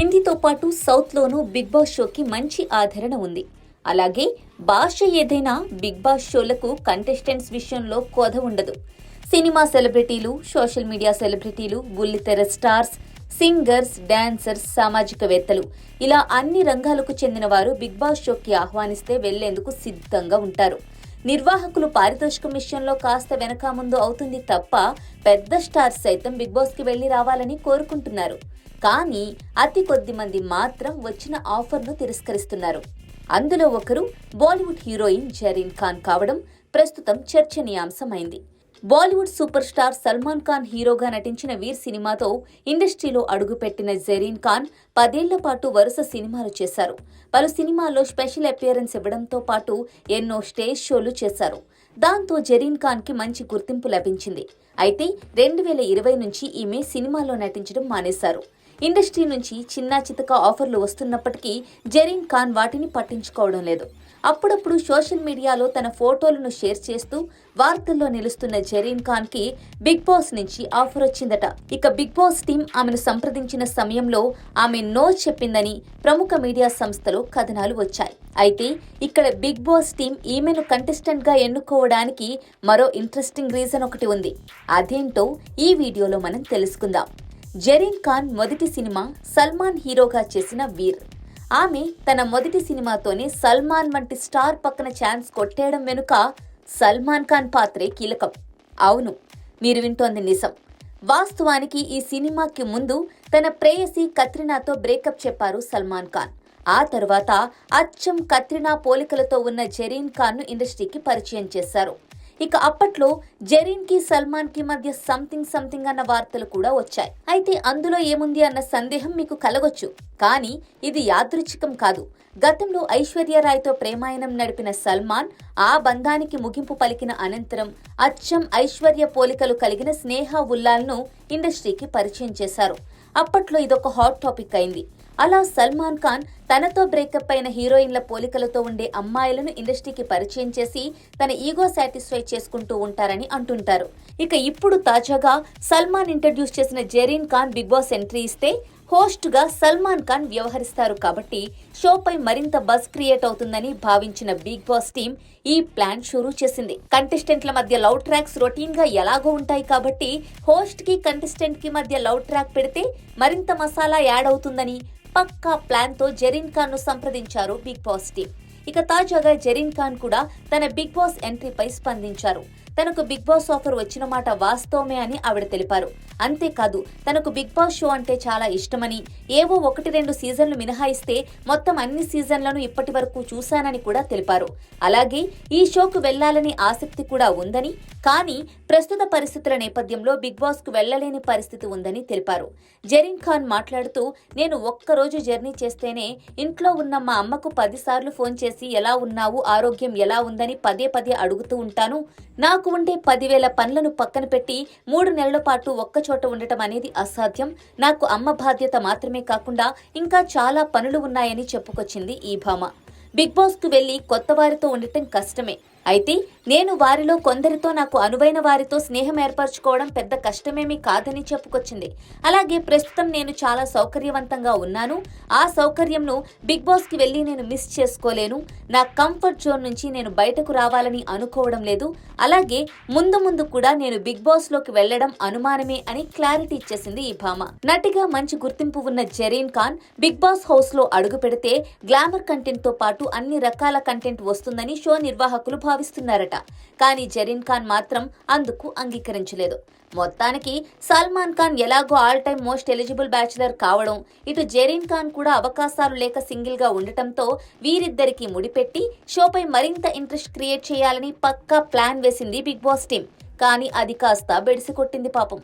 హిందీతో పాటు సౌత్లోనూ big boss షోకి మంచి ఆదరణ ఉంది. అలాగే భాష ఏదైనా బిగ్ బాస్ షోలకు కంటెస్టెంట్స్ విషయంలో కోధ ఉండదు. సినిమా సెలబ్రిటీలు సోషల్ మీడియా సెలబ్రిటీలు బుల్లితెర స్టార్స్ సింగర్స్ డాన్సర్స్ సామాజికవేత్తలు ఇలా అన్ని రంగాలకు చెందిన వారు బిగ్ బాస్ షోకి ఆహ్వానిస్తే వెళ్ళేందుకు సిద్ధంగా ఉంటారు. నిర్వాహకులు పారితోషికం విషయంలో కాస్త వెనక ముందు అవుతుంది తప్ప పెద్ద స్టార్స్ సైతం బిగ్ బాస్కి వెళ్ళి రావాలని కోరుకుంటున్నారు. కానీ అతి కొద్ది మంది మాత్రం వచ్చిన ఆఫర్ను తిరస్కరిస్తున్నారు. అందులో ఒకరు బాలీవుడ్ హీరోయిన్ జరీన్ ఖాన్ కావడం ప్రస్తుతం చర్చనీయాంశమైంది. Bollywood super star Salman Khan హీరోగా నటించిన వీర్ సినిమాతో ఇండస్ట్రీలో అడుగుపెట్టిన జరీన్ ఖాన్ పదేళ్ళ పాటు వరుస సినిమాలు చేశారు. పలు సినిమాల్లో స్పెషల్ అపియరెన్స్ ఇవ్వడంతో పాటు ఎన్నో స్టేజ్ షోలు చేశారు. దాంతో జరీన్ ఖాన్కి మంచి గుర్తింపు లభించింది. అయితే రెండు వేల ఇరవై నుంచి ఈమె సినిమాలో నటించడం మానేశారు. ఇండస్ట్రీ నుంచి చిన్న చితక ఆఫర్లు వస్తున్నప్పటికీ జరీన్ ఖాన్ వాటిని పట్టించుకోవడం లేదు. అప్పుడప్పుడు సోషల్ మీడియాలో తన ఫోటోలను షేర్ చేస్తూ వార్తల్లో నిలుస్తున్న జరీన్ ఖాన్కి బిగ్ బాస్ నుంచి ఆఫర్ వచ్చిందట. ఇక బిగ్ బాస్ టీం ఆమెను సంప్రదించిన సమయంలో ఆమె నో చెప్పిందని ప్రముఖ మీడియా సంస్థలో కథనాలు వచ్చాయి. అయితే ఇక్కడ బిగ్ బాస్ టీం ఈమెను కంటెస్టెంట్గా ఎన్నుకోవడానికి మరో ఇంట్రెస్టింగ్ రీజన్ ఒకటి ఉంది. అదేంటో ఈ వీడియోలో మనం తెలుసుకుందాం. జరీన్ ఖాన్ మొదటి సినిమా సల్మాన్ హీరోగా చేసిన వీర్. ఆమె తన మొదటి సినిమాతోనే సల్మాన్ వంటి స్టార్ పక్కన ఛాన్స్ కొట్టేయడం వెనుక సల్మాన్ ఖాన్ పాత్రే కీలకం. అవును మీరు వింటోంది నిజం. వాస్తవానికి ఈ సినిమాకి ముందు తన ప్రేయసి కత్రినాతో బ్రేకప్ చెప్పారు సల్మాన్ ఖాన్. ఆ తర్వాత అచ్చం కత్రినా పోలికలతో ఉన్న జరీన్ ఖాన్ను ఇండస్ట్రీకి పరిచయం చేశారు. ఇక అప్పట్లో జరీన్కి సల్మాన్కి మధ్య సంథింగ్ సంథింగ్ అన్న వార్తలు కూడా వచ్చాయి. అయితే అందులో ఏముంది అన్న సందేహం మీకు కలగొచ్చు. కానీ ఇది యాదృచ్ఛికం కాదు. గతంలో ఐశ్వర్యరాయ్తో ప్రేమాయణం నడిపిన సల్మాన్ ఆ బంధానికి ముగింపు పలికిన అనంతరం అచ్చం ఐశ్వర్య పోలికలు కలిగిన స్నేహ ఉల్లాల్ను ఇండస్ట్రీకి పరిచయం చేశారు. అప్పట్లో ఇదొక హాట్ టాపిక్ అయింది. అలా సల్మాన్ ఖాన్ తనతో బ్రేకప్ అయిన హీరోయిన్ల పోలికలతో ఉండే అమ్మాయిలను ఇండస్ట్రీకి పరిచయం చేసి తన ఈగో సాటిస్ఫై చేసుకుంటూ ఉంటారని అంటుంటారు. ఇక ఇప్పుడు తాజాగా సల్మాన్ ఇంట్రడ్యూస్ చేసిన Zareen Khan Bigg Boss entry ఇస్తే హోస్ట్గా సల్మాన్ ఖాన్ వ్యవహరిస్తారు కాబట్టి షోపై మరింత బజ్ క్రియేట్ అవుతుందని భావించిన బిగ్ బాస్ టీం ఈ ప్లాన్ షురూ చేసింది. కంటెస్టెంట్ల మధ్య లవ్ ట్రాక్స్ రొటీన్గా ఎలాగో ఉంటాయి కాబట్టి హోస్ట్కి కంటెస్టెంట్కి మధ్య లవ్ ట్రాక్ పెడితే మరింత మసాలా యాడ్ అవుతుందని పక్కా ప్లాన్తో జరీన్ ఖాన్ను సంప్రదించారు బిగ్ బాస్ టీం. ఇక తాజాగా జరీన్ ఖాన్ కూడా తన బిగ్ బాస్ ఎంట్రీపై స్పందించారు. తనకు బిగ్ బాస్ ఆఫర్ వచ్చిన మాట వాస్తవమే అని ఆవిడ తెలిపారు. అంతేకాదు తనకు బిగ్ బాస్ షో అంటే చాలా ఇష్టమని ఏవో ఒకటి రెండు సీజన్లు మినహాయిస్తే మొత్తం అన్ని సీజన్లను ఇప్పటి వరకు చూశానని కూడా తెలిపారు. అలాగే ఈ షోకు వెళ్ళాలని ఆసక్తి కూడా ఉందని కానీ ప్రస్తుత పరిస్థితుల నేపథ్యంలో బిగ్ బాస్కు వెళ్ళలేని పరిస్థితి ఉందని తెలిపారు. జరీన్ ఖాన్ మాట్లాడుతూ నేను ఒక్కరోజు జర్నీ చేస్తేనే ఇంట్లో ఉన్న మా అమ్మకు పదిసార్లు ఫోన్ చేసి ఎలా ఉన్నావు? ఆరోగ్యం ఎలా ఉందని పదే పదే అడుగుతూ ఉంటాను. నాకు ఉండే పదివేల పనులను పక్కన పెట్టి మూడు నెలల పాటు ఒక్కచోట ఉండటం అనేది అసాధ్యం. నాకు అమ్మ బాధ్యత మాత్రమే కాకుండా ఇంకా చాలా పనులు ఉన్నాయని చెప్పుకొచ్చింది ఈ భామ. బిగ్ బాస్కు వెళ్ళి కొత్త వారితో ఉండటం కష్టమే. అయితే నేను వారిలో కొందరితో నాకు అనువైన వారితో స్నేహం ఏర్పరచుకోవడం పెద్ద కష్టమేమీ కాదని చెప్పుకొచ్చింది. అలాగే ప్రస్తుతం నేను చాలా సౌకర్యవంతంగా ఉన్నాను. ఆ సౌకర్యంను బిగ్ బాస్కి వెళ్ళి నేను మిస్ చేసుకోలేను. నా కంఫర్ట్ జోన్ నుంచి నేను బయటకు రావాలని అనుకోవడం లేదు. అలాగే ముందు ముందు కూడా నేను బిగ్ బాస్లోకి వెళ్ళడం అనుమానమే అని క్లారిటీ ఇచ్చేసింది ఈ భామ. నటిగా మంచి గుర్తింపు ఉన్న జరీన్ ఖాన్ బిగ్ బాస్ హౌస్లో అడుగు పెడితే గ్లామర్ కంటెంట్తో పాటు అన్ని రకాల కంటెంట్ వస్తుందని షో నిర్వాహకులు భావిస్తున్నారట. కానీ జరీన్ ఖాన్ మాత్రం అందుకు అంగీకరించలేదు. మొత్తానికి సల్మాన్ ఖాన్ ఎలాగో all time most eligible bachelor కావడం ఇటు జరీన్ ఖాన్ కూడా అవకాశాలు లేక సింగిల్గా ఉండటంతో వీరిద్దరికి ముడిపెట్టి షోపై మరింత ఇంట్రెస్ట్ క్రియేట్ చేయాలని పక్కా ప్లాన్ వేసింది బిగ్ బాస్ టీం. కానీ అది కాస్త బెడిసి కొట్టింది పాపం.